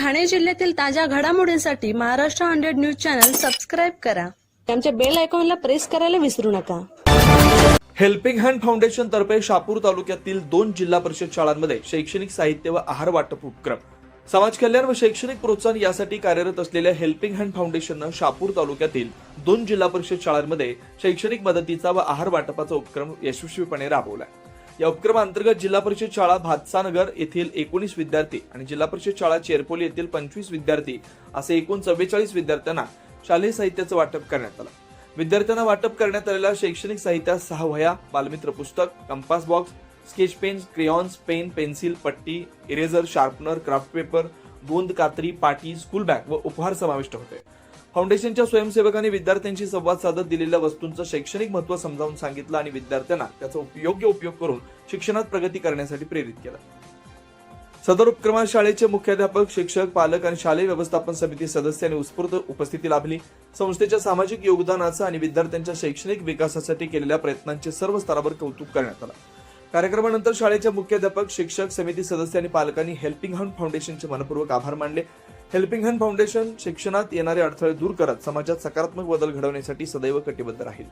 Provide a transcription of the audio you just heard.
ठाणे जिल्ह्यातील ताज्या घडामोडींसाठी Maharashtra hundred news channel subscribe करा. आमच्या बेल आयकॉनला प्रेस करायला विसरू नका. हेल्पिंग हँड फाउंडेशन तर्फे शापूर तालुक्यातील दोन जिल्हा परिषद शाळांमध्ये शैक्षणिक साहित्य व आहार वाटप उपक्रम. समाज कल्याण व शैक्षणिक प्रोत्साहन यासाठी कार्यरत असलेल्या हेल्पिंग हँड फाउंडेशननं शापूर तालुक्यातील दोन जिल्हा परिषद शाळांमध्ये शैक्षणिक मदतीचा व आहार वाटपाचा उपक्रम यशस्वीपणे राबवला या उपक्रमाअंतर्गत जिल्हा परिषद शाळा भातसानगर येथील एकोणीस विद्यार्थी आणि जिल्हा परिषद शाळा चेरपोली येथील पंचवीस विद्यार्थी असे एकूण चव्वेचाळीस विद्यार्थ्यांना शालेय साहित्याचं वाटप करण्यात आलं. विद्यार्थ्यांना वाटप करण्यात आलेल्या शैक्षणिक साहित्यात सहा वह्या बालमित्र पुस्तक compass box sketch pen crayons pen pencil पट्टी इरेझर शार्पनर क्राफ्ट पेपर गोंद कात्री पाटी स्कूल बॅग व उपहार समाविष्ट होते. फाउंडेशनच्या स्वयंसेवकांनी विद्यार्थ्यांशी संवाद साधत दिलेल्या वस्तूंचं शैक्षणिक महत्त्व समजावून सांगितलं आणि विद्यार्थ्यांना त्याचा योग्य उपयोग करून शिक्षणात प्रगती करण्यासाठी प्रेरित केलं. सदर उपक्रमात शाळेचे मुख्याध्यापक शिक्षक पालक आणि शालेय व्यवस्थापन समिती सदस्यांनी उत्स्फूर्त उपस्थिती लाभली. संस्थेच्या सामाजिक योगदानाचं आणि विद्यार्थ्यांच्या शैक्षणिक विकासासाठी केलेल्या प्रयत्नांचे सर्व स्तरावर कौतुक करण्यात आलं. कार्यक्रमानंतर शाळेच्या मुख्याध्यापक शिक्षक समिती सदस्य आणि पालकांनी हेल्पिंग हंड फाउंडेशनचे मनपूर्वक आभार मानले. हेल्पिंग हँड फाउंडेशन शिक्षणात येणारे अडथळे दूर करत समाजात सकारात्मक बदल घडवण्यासाठी सदैव कटिबद्ध राहील.